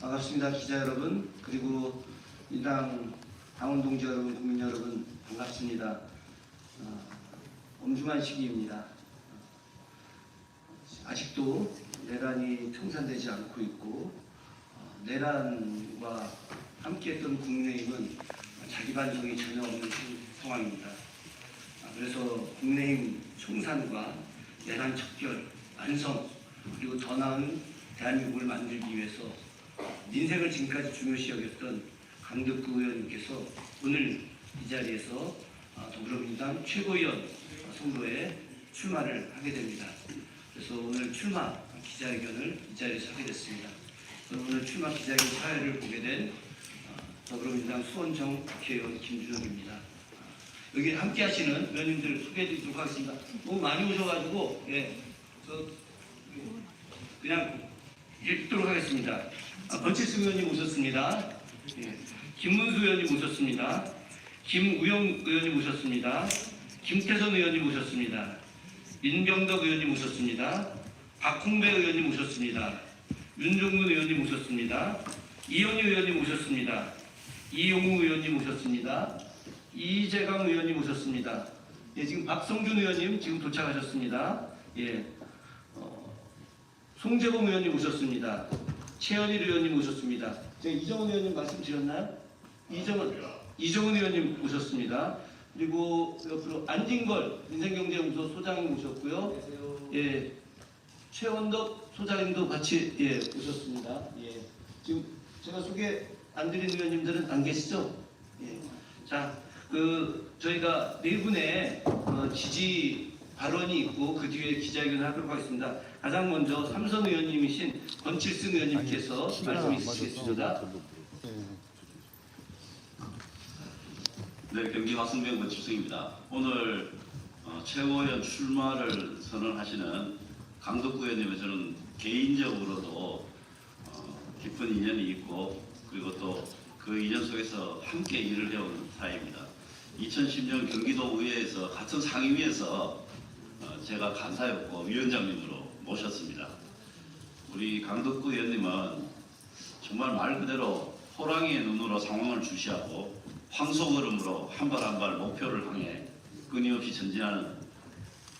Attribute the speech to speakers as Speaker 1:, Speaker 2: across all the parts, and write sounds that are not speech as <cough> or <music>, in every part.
Speaker 1: 반갑습니다. 기자 여러분, 그리고 이당 당원 동지 여러분, 국민 여러분, 반갑습니다. 어, 엄중한 시기입니다. 아직도 내란이 청산되지 않고 있고 어, 내란과 함께했던 국민의힘은 자기 반성이 전혀 없는 상황입니다. 아, 그래서 국민의힘 총산과 내란 척결, 완성 그리고 더 나은 대한민국을 만들기 위해서 민생을 지금까지 중요시 여겼던 강덕구 의원님께서 오늘 이 자리에서 아, 더불어민주당 최고위원 선거에 출마를 하게 됩니다. 그래서 오늘 출마 기자회견을 이 자리에서 하게 됐습니다. 오늘 출마 기자회견 사회를 보게 된 아, 더불어민주당 수원정 국회의원 김준혁입니다. 아, 여기 함께 하시는 의원님들 소개해드리도록 하겠습니다. 너무 많이 오셔가지고 예, 저 그냥 읽도록 하겠습니다. 아, 권칠승 의원님 오셨습니다. 예, 김문수 의원님 오셨습니다. 김우영 의원님 오셨습니다. 김태선 의원님 오셨습니다. 민병덕 의원님 오셨습니다. 박홍배 의원님 오셨습니다. 윤종문 의원님 오셨습니다. 이현희 의원님 오셨습니다. 이용우 의원님 오셨습니다. 이재강 의원님 오셨습니다. 예, 지금 박성준 의원님 지금 도착하셨습니다. 예, 어, 송재범 의원님 오셨습니다. 최현일 의원님 오셨습니다. 제가 이정은 의원님 말씀드렸나요? 이정은 이정은 의원님 오셨습니다. 그리고 옆으로 안진걸 민생경제연구소 소장님 오셨고요. 예, 최원덕 소장님도 같이 예 오셨습니다. 예, 지금 제가 소개 안 드린 의원님들은 안 계시죠? 예, 자, 그 저희가 네 분의 어, 지지 발언이 있고 그 뒤에 기자회견을 하도록 하겠습니다. 가장 먼저 삼선 의원님이신 권칠승 의원님께서 말씀 있으시겠습니다.
Speaker 2: 네, 경기 화성병 권칠승입니다. 오늘 어, 최고위원 출마를 선언하시는 강덕구 의원님의 저는 개인적으로도 어, 깊은 인연이 있고 그리고 또 그 인연 속에서 함께 일을 해온 사이입니다. 2010년 경기도 의회에서 같은 상임위에서 어, 제가 간사였고 위원장님으로 모셨습니다. 우리 강덕구 의원님은 정말 말 그대로 호랑이의 눈으로 상황을 주시하고 황소걸음으로 한 발 한 발 목표를 향해 끊임없이 전진하는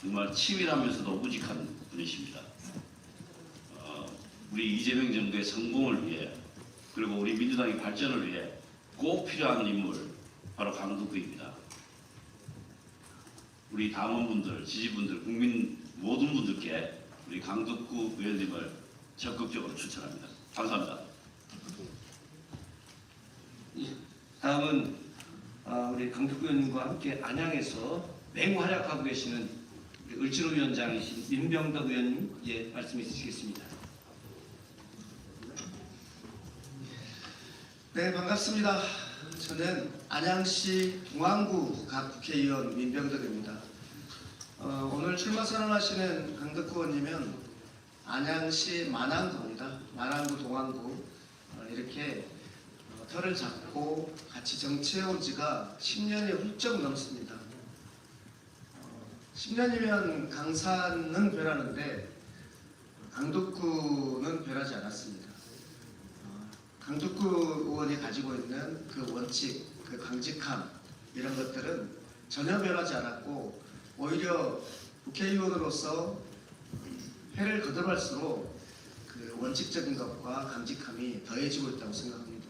Speaker 2: 정말 치밀하면서도 우직한 분이십니다. 어, 우리 이재명 정부의 성공을 위해 그리고 우리 민주당의 발전을 위해 꼭 필요한 인물 바로 강덕구입니다. 우리 당원분들, 지지분들, 국민 모든 분들께 우리 강덕구 의원님을 적극적으로 추천합니다. 감사합니다.
Speaker 1: 다음은 아, 우리 강덕구 의원님과 함께 안양에서 맹활약하고 계시는 우리 을지로 위원장이신 민병덕 의원님 예 말씀 있으시겠습니다.
Speaker 3: 네, 반갑습니다. 저는 안양시 동안구 각 국회의원 민병덕입니다. 어, 오늘 출마 선언하시는 강덕구 의원님은 안양시 만안구입니다. 만안구 동안구 어, 이렇게 어, 털을 잡고 같이 정치해온 지가 10년이 훌쩍 넘습니다. 어, 10년이면 강산은 변하는데 강덕구는 변하지 않았습니다. 어, 강덕구 의원이 가지고 있는 그 원칙, 그 강직함 이런 것들은 전혀 변하지 않았고 오히려 국회의원으로서 해를 거듭할수록 그 원칙적인 것과 강직함이 더해지고 있다고 생각합니다.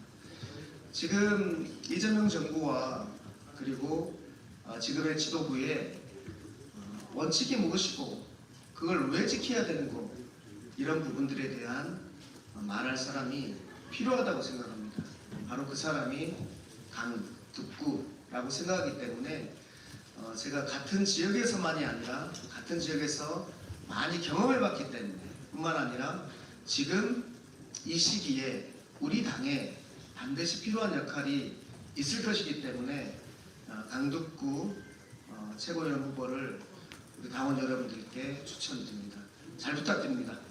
Speaker 3: 지금 이재명 정부와 그리고 어, 지금의 지도부의 어, 원칙이 무엇이고 그걸 왜 지켜야 되는고 이런 부분들에 대한 어, 말할 사람이 필요하다고 생각합니다. 바로 그 사람이 강득구라고 생각하기 때문에 어, 제가 같은 지역에서만이 아니라 같은 지역에서 많이 경험해 봤기 때문에 뿐만 아니라 지금 이 시기에 우리 당에 반드시 필요한 역할이 있을 것이기 때문에 어, 강득구 어, 최고위원 후보를 우리 당원 여러분들께 추천드립니다. 잘 부탁드립니다.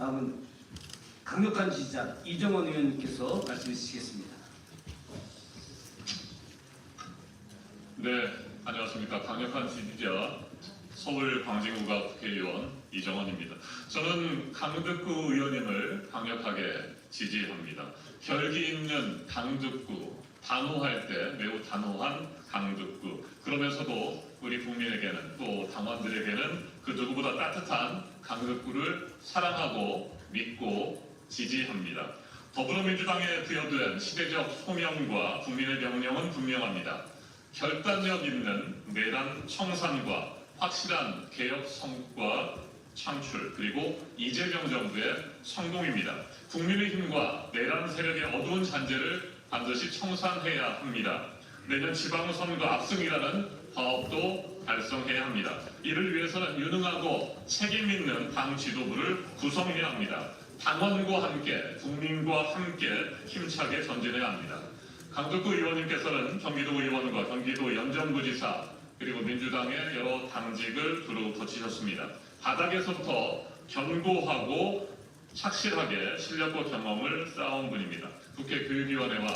Speaker 1: 다음은 강력한 지지자 이정원 의원님께서 말씀 주시겠습니다.
Speaker 4: 네, 안녕하십니까. 강력한 지지자 서울 광진구가 국회의원 이정원입니다. 저는 강득구 의원님을 강력하게 지지합니다. 결기 있는 강득구, 단호할 때 매우 단호한 강득구. 그러면서도 우리 국민에게는 또 당원들에게는 그 누구보다 따뜻한 강득구를 사랑하고 믿고 지지합니다. 더불어민주당에 부여된 시대적 소명과 국민의 명령은 분명합니다. 결단력 있는 내란 청산과 확실한 개혁 성과 창출 그리고 이재명 정부의 성공입니다. 국민의힘과 내란 세력의 어두운 잔재를 반드시 청산해야 합니다. 내년 지방선거 압승이라는 화업도 달성해야 합니다. 이를 위해서는 유능하고 책임 있는 당 지도부를 구성해야 합니다. 당원과 함께 국민과 함께 힘차게 전진해야 합니다. 강덕구 의원님께서는 경기도 의원과 경기도 연정부지사 그리고 민주당의 여러 당직을 두루 거치셨습니다. 바닥에서부터 견고하고 착실하게 실력과 경험을 쌓아온 분입니다. 국회 교육위원회와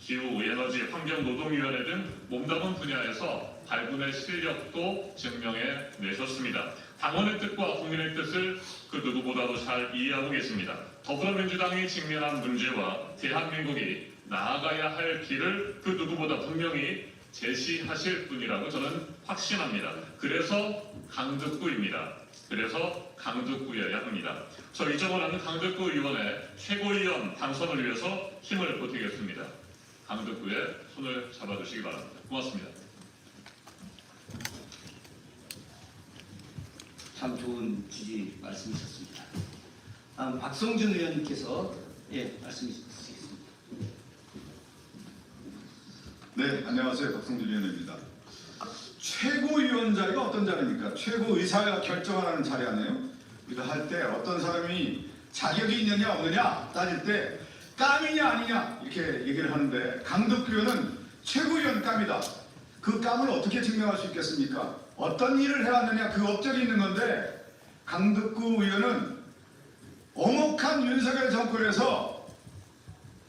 Speaker 4: 기후, 에너지, 환경, 노동위원회 등 몸담은 분야에서 발군의 실력도 증명해 내셨습니다. 당원의 뜻과 국민의 뜻을 그 누구보다도 잘 이해하고 계십니다. 더불어민주당이 직면한 문제와 대한민국이 나아가야 할 길을 그 누구보다 분명히 제시하실 분이라고 저는 확신합니다. 그래서 강득구입니다. 그래서 강득구여야 합니다. 저 이정원하는 강득구 의원의 최고위원 당선을 위해서 힘을 보태겠습니다. 강득구의 손을 잡아주시기 바랍니다. 고맙습니다.
Speaker 1: 참 좋은 지지 말씀이셨습니다. 다음 박성준 의원님께서 예 말씀 주시겠습니다.
Speaker 5: 네, 안녕하세요. 박성준 의원입니다. 최고위원 자리가 어떤 자리입니까? 최고의사가 결정하는 자리 아니에요? 이거 할때 어떤 사람이 자격이 있느냐 없느냐 따질 때 깜이냐 아니냐 이렇게 얘기를 하는데 강덕 의원은 최고위원 깜이다. 그 깜을 어떻게 증명할 수 있겠습니까? 어떤 일을 해왔느냐 그 업적이 있는 건데 강덕구 의원은 엄혹한 윤석열 정권에서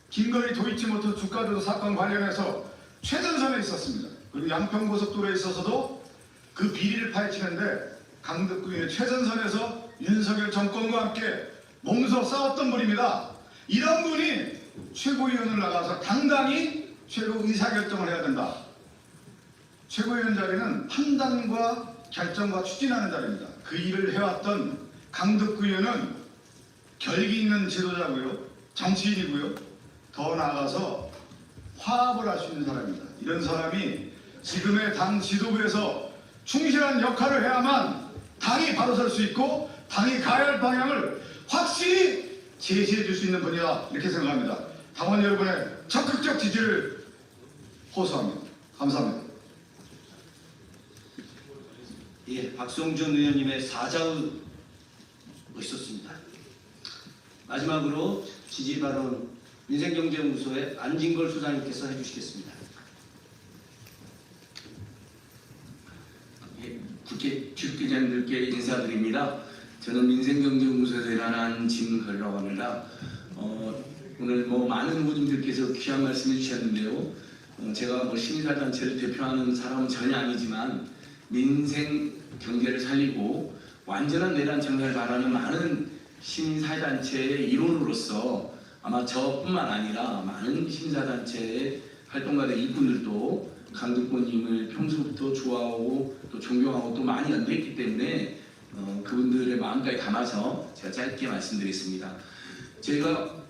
Speaker 5: 김건희 도이치모터 주가조도 사건 관련해서 최전선에 있었습니다. 그리고 양평고속도로에 있어서도 그 비리를 파헤치는데 강덕구의 최전선에서 윤석열 정권과 함께 몸소 싸웠던 분입니다. 이런 분이 최고위원을 나가서 당당히 최고 의사결정을 해야 된다. 최고위원 자리는 판단과 결정과 추진하는 자리입니다. 그 일을 해왔던 강덕구 의원은 결기 있는 지도자고요. 정치인이고요. 더 나아가서 화합을 할 수 있는 사람입니다. 이런 사람이 지금의 당 지도부에서 충실한 역할을 해야만 당이 바로 설 수 있고 당이 가야 할 방향을 확실히 제시해 줄 수 있는 분이다 이렇게 생각합니다. 당원 여러분의 적극적 지지를 호소합니다. 감사합니다.
Speaker 1: 예, 박성준 의원님의 사자의 멋있었습니다. 마지막으로 지지 발언 민생경제연구소의 안진걸 소장님께서 해주시겠습니다.
Speaker 6: 예, 국회 출기자님들께 인사드립니다. 저는 민생경제연구소에서 일하는 진걸이라고 합니다. 어, 오늘 뭐 많은 후보님들께서 귀한 말씀해 주셨는데요. 어, 제가 뭐 시민사단체를 대표하는 사람은 전혀 아니지만 민생 경제를 살리고 완전한 내란 정상을 바라는 많은 시민사회단체의 일원으로서 아마 저뿐만 아니라 많은 시민사단체의 활동가들 이분들도 강덕권님을 평소부터 좋아하고 또 존경하고 또 많이 연대했기 때문에 어, 그분들의 마음까지 담아서 제가 짧게 말씀드리겠습니다. 제가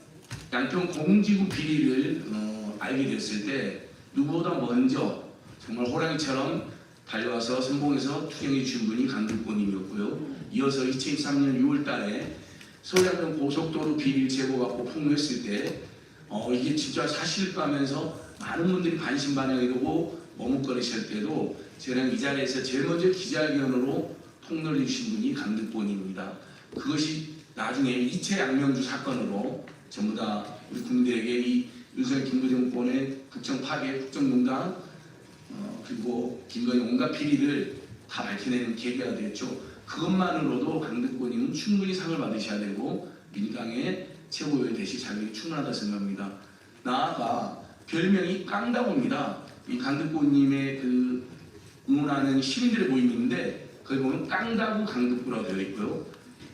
Speaker 6: 양평 공지구 비리를 어, 알게 되었을 때 누구보다 먼저 정말 호랑이처럼 달려와서 선봉에서 투영해 주신 분이 강덕권님이었고요. 이어서 2023년 6월 달에 서울양평 고속도로 비리를 제보받고 폭로했을 때 어, 이게 진짜 사실일까 하면서 많은 분들이 반영이고 머뭇거리실 때도 저랑 이 자리에서 제일 먼저 기자회견으로 주신 분이 강득권입니다. 그것이 나중에 이채 양명주 사건으로 전부 다 우리 국민들에게 이 윤석열 김부정권의 국정 파괴, 국정농단 어, 그리고 김건희 온갖 비리를 다 밝혀내는 계기가 되었죠. 그것만으로도 강득권님은 충분히 상을 받으셔야 되고 민주당의 최고위원 되실 자격이 충분하다 생각합니다. 나아가 별명이 깡다고입니다. 이 강득권님의 그 응원하는 시민들의 모임인데 거기 보면 깡다구 강북구라고 되어 있고요.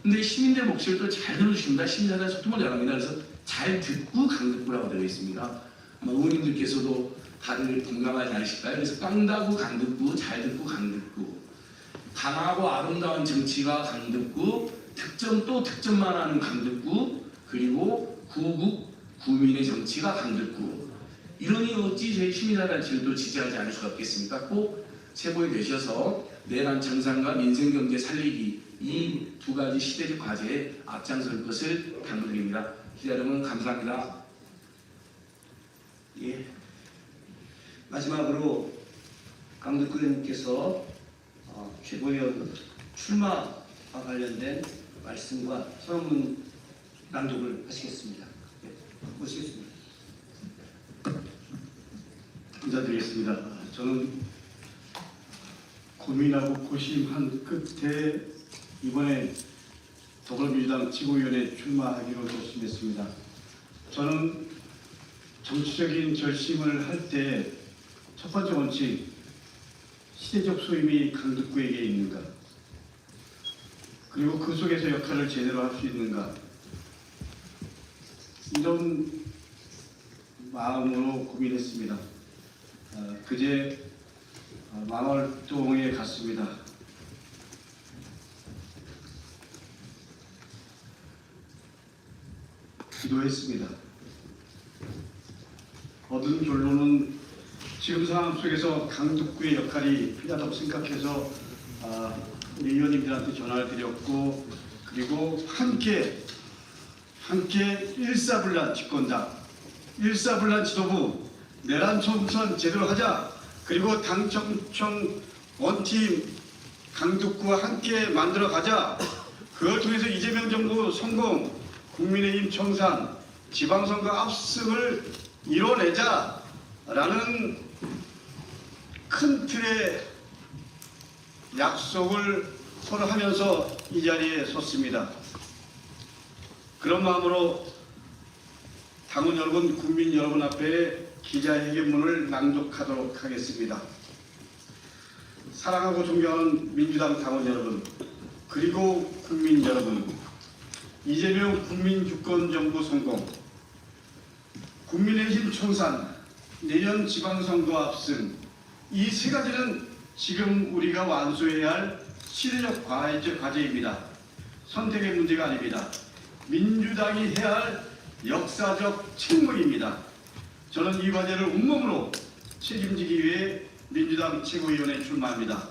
Speaker 6: 근데 시민들 목소리도 잘 들어주십니다. 시민사회 소통을 잘합니다. 그래서 잘 듣고 강북구라고 되어 있습니다. 아마 의원님들께서도 다들 공감하지 않으실까요? 그래서 깡다구 강북구, 잘 듣고 강북구. 강하고 아름다운 정치가 강북구, 득점 또 득점만 하는 강북구, 그리고 구국 구민의 정치가 강북구. 이러니 어찌 저희 시민사단체도 지지하지 않을 수가 없겠습니까? 꼭 세보에 되셔서 내란 정상과 민생경제 살리기 이 두 가지 시대적 과제에 앞장설 것을 당부드립니다. 기자 여러분 감사합니다.
Speaker 1: 예. 마지막으로 강덕구 의원님께서 어, 최고위원 출마와 관련된 말씀과 서문 낭독을 하시겠습니다. 예, 모시겠습니다.
Speaker 7: 인사드리겠습니다. 저는 고민하고 고심한 끝에 이번에 더불어민주당 지구위원회 출마하기로 결심했습니다. 저는 정치적인 결심을 할 때 첫 번째 원칙, 시대적 소임이 강덕구에게 있는가, 그리고 그 속에서 역할을 제대로 할 수 있는가, 이런 마음으로 고민했습니다. 어, 그제 어, 망월동에 갔습니다. 기도했습니다. 얻은 결론은 지금 상황 속에서 강북구의 역할이 필요하다고 생각해서 아, 우리 의원님들한테 전화를 드렸고 그리고 함께 함께 일사불란 집권당 일사불란 지도부 내란 총선 제대로 하자. 그리고 당청청 원팀 강북구와 함께 만들어 가자. 그걸 통해서 이재명 정부 성공, 국민의힘 청산, 지방선거 압승을 이뤄내자라는 큰 틀의 약속을 서로 하면서 이 자리에 섰습니다. 그런 마음으로 당원 여러분, 국민 여러분 앞에 기자회견문을 낭독하도록 하겠습니다. 사랑하고 존경하는 민주당 당원 여러분, 그리고 국민 여러분, 이재명 국민주권정부 성공, 국민의힘 총산, 내년 지방선거 압승, 이 세 가지는 지금 우리가 완수해야 할 시대적 과제, 과제입니다. 선택의 문제가 아닙니다. 민주당이 해야 할 역사적 책무입니다. 저는 이 과제를 온몸으로 책임지기 위해 민주당 최고위원회에 출마합니다.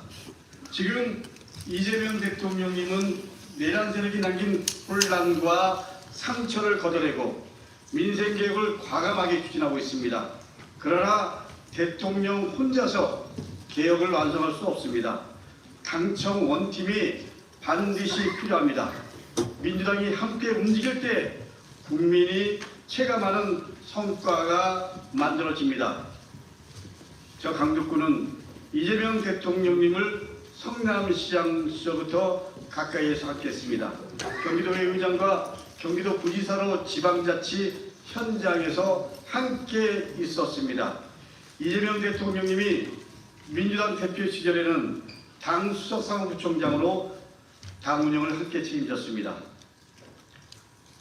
Speaker 7: 지금 이재명 대통령님은 내란 세력이 남긴 혼란과 상처를 걷어내고 민생 개혁을 과감하게 추진하고 있습니다. 그러나 대통령 혼자서 개혁을 완성할 수 없습니다. 당청 원팀이 반드시 필요합니다. 민주당이 함께 움직일 때 국민이 체감하는 성과가 만들어집니다. 저 강덕구는 이재명 대통령님을 성남시장 시절부터 가까이에서 함께했습니다. 경기도의 의장과 경기도 부지사로 지방자치 현장에서 함께 있었습니다. 이재명 대통령님이 민주당 대표 시절에는 당 수석사무부총장으로 당 운영을 함께 책임졌습니다.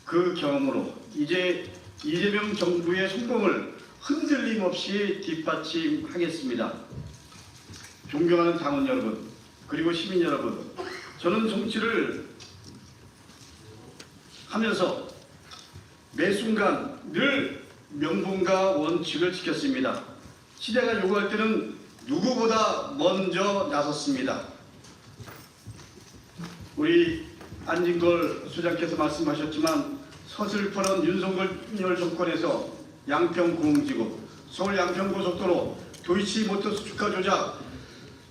Speaker 7: 그 경험으로 이제 이재명 정부의 성공을 흔들림 없이 뒷받침하겠습니다. 존경하는 당원 여러분, 그리고 시민 여러분, 저는 정치를 하면서 매 순간 늘 명분과 원칙을 지켰습니다. 시대가 요구할 때는 누구보다 먼저 나섰습니다. 우리 안진걸 소장께서 말씀하셨지만 서슬퍼런 윤석열 정권에서 양평 공지구, 서울 양평고속도로, 도이치 모터스 주가 조작,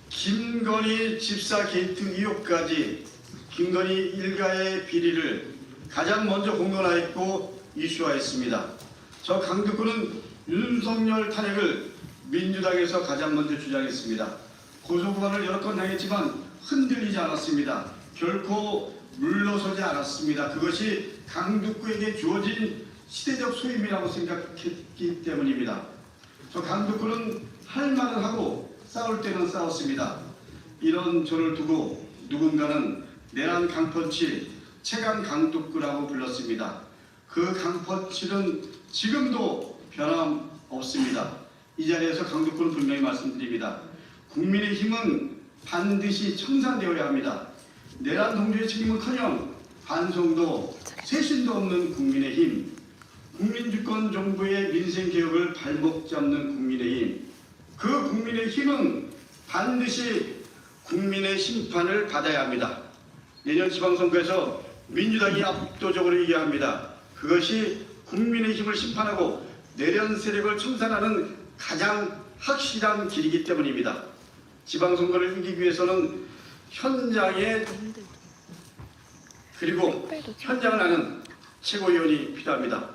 Speaker 7: 김건희 집사 게이트 의혹까지 김건희 일가의 비리를 가장 먼저 공론화했고 이슈화했습니다. 저 강덕구는 윤석열 탄핵을 민주당에서 가장 먼저 주장했습니다. 고소고발을 여러 건 당했지만 흔들리지 않았습니다. 결코 물러서지 않았습니다. 그것이 강북구에게 주어진 시대적 소임이라고 생각했기 때문입니다. 저 강북구는 할 말을 하고 싸울 때는 싸웠습니다. 이런 저를 두고 누군가는 내란 강펀치 최강 강독구라고 불렀습니다. 그 강펀치는 지금도 변함없습니다. 이 자리에서 강독구는 분명히 말씀드립니다. 국민의 힘은 반드시 청산되어야 합니다. 내란 동조의 책임은커녕 반성도 쇄신도 없는 국민의힘, 국민주권 정부의 민생 개혁을 발목 잡는 국민의힘, 그 국민의힘은 반드시 국민의 심판을 받아야 합니다. 내년 지방선거에서 민주당이 압도적으로 이겨합니다. 그것이 국민의힘을 심판하고 내련 세력을 청산하는 가장 확실한 길이기 때문입니다. 지방선거를 이기기 위해서는 현장에 그리고 현장을 아는 최고위원이 필요합니다.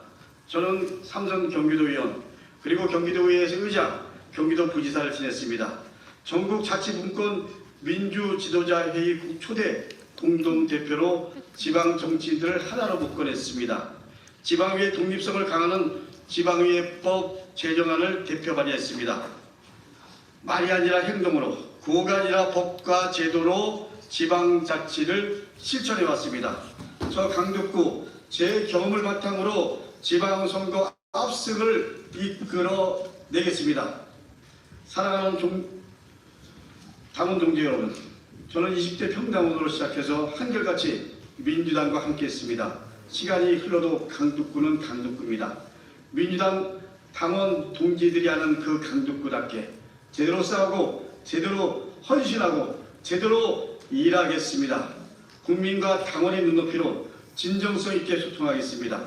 Speaker 7: 저는 삼선 경기도의원 그리고 경기도의회에서 의장, 경기도 부지사를 지냈습니다. 전국 자치분권 민주지도자회의 초대 공동대표로 지방 정치인들을 하나로 묶어냈습니다. 지방의회 독립성을 강화하는 지방의회법 제정안을 대표 발의했습니다. 말이 아니라 행동으로 구호가 아니라 법과 제도로 지방자치를 실천해 왔습니다. 저 강덕구 제 경험을 바탕으로 지방선거 압승을 이끌어 내겠습니다. 사랑하는 종, 당원 동지 여러분, 저는 20대 평당원으로 시작해서 한결같이 민주당과 함께했습니다. 시간이 흘러도 강북구는 강북구입니다. 민주당 당원 동지들이 하는 그 강북구답게 제대로 싸우고 제대로 헌신하고 제대로 일하겠습니다. 국민과 당원의 눈높이로 진정성 있게 소통하겠습니다.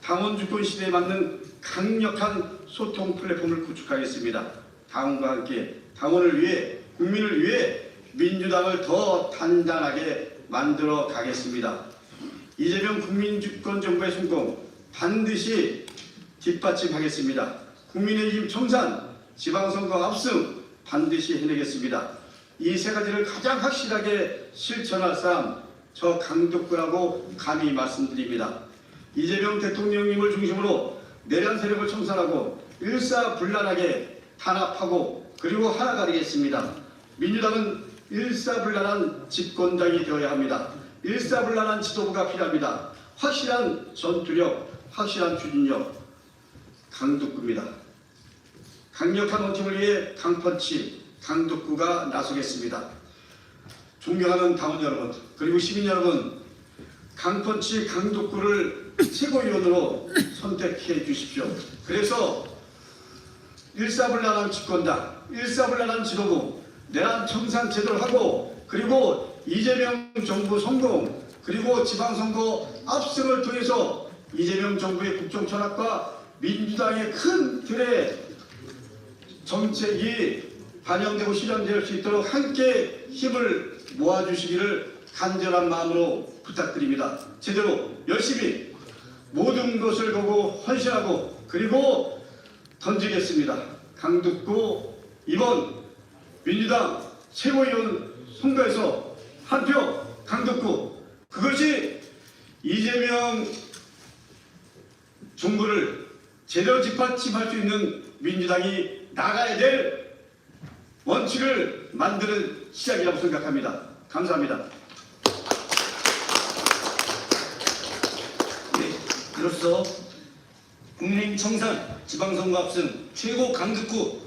Speaker 7: 당원 주권 시대에 맞는 강력한 소통 플랫폼을 구축하겠습니다. 당원과 함께 당원을 위해 국민을 위해 민주당을 더 단단하게 만들어 가겠습니다. 이재명 국민주권 정부의 성공 반드시 뒷받침하겠습니다. 국민의힘 청산, 지방선거 압승 반드시 해내겠습니다. 이 세 가지를 가장 확실하게 실천할 사람 저 강덕구라고 감히 말씀드립니다. 이재명 대통령님을 중심으로 내란 세력을 청산하고 일사불란하게 탄압하고 그리고 하나가리겠습니다. 민주당은 일사불란한 집권당이 되어야 합니다. 일사불란한 지도부가 필요합니다. 확실한 전투력, 확실한 추진력, 강독구입니다. 강력한 원팀을 위해 강펀치, 강독구가 나서겠습니다. 존경하는 당원 여러분, 그리고 시민 여러분, 강펀치 강독구를 <coughs> 최고위원으로 선택해 주십시오. 그래서 일사불란한 집권당, 일사불란한 지도부, 내란 청산 제대로 하고 그리고 이재명 정부 성공 그리고 지방선거 압승을 통해서 이재명 정부의 국정 철학과 민주당의 큰 틀의 정책이 반영되고 실현될 수 있도록 함께 힘을 모아주시기를 간절한 마음으로 부탁드립니다. 제대로 열심히 모든 것을 보고 헌신하고 그리고 던지겠습니다. 강북구 이번 민주당 최고위원 선거에서 한 표 강북구 그것이 이재명 정부를 제대로 뒷받침할 수 있는 민주당이 나가야 될 원칙을 만드는 시작이라고 생각합니다. 감사합니다.
Speaker 1: 네, 이로써 국민의힘 청산, 지방선거 압승, 최고 강득구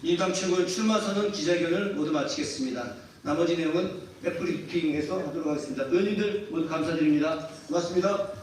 Speaker 1: 민주당 최고의 출마 선언 기자회견을 모두 마치겠습니다. 나머지 내용은 백브리핑에서 하도록 하겠습니다. 의원님들 모두 감사드립니다. 고맙습니다.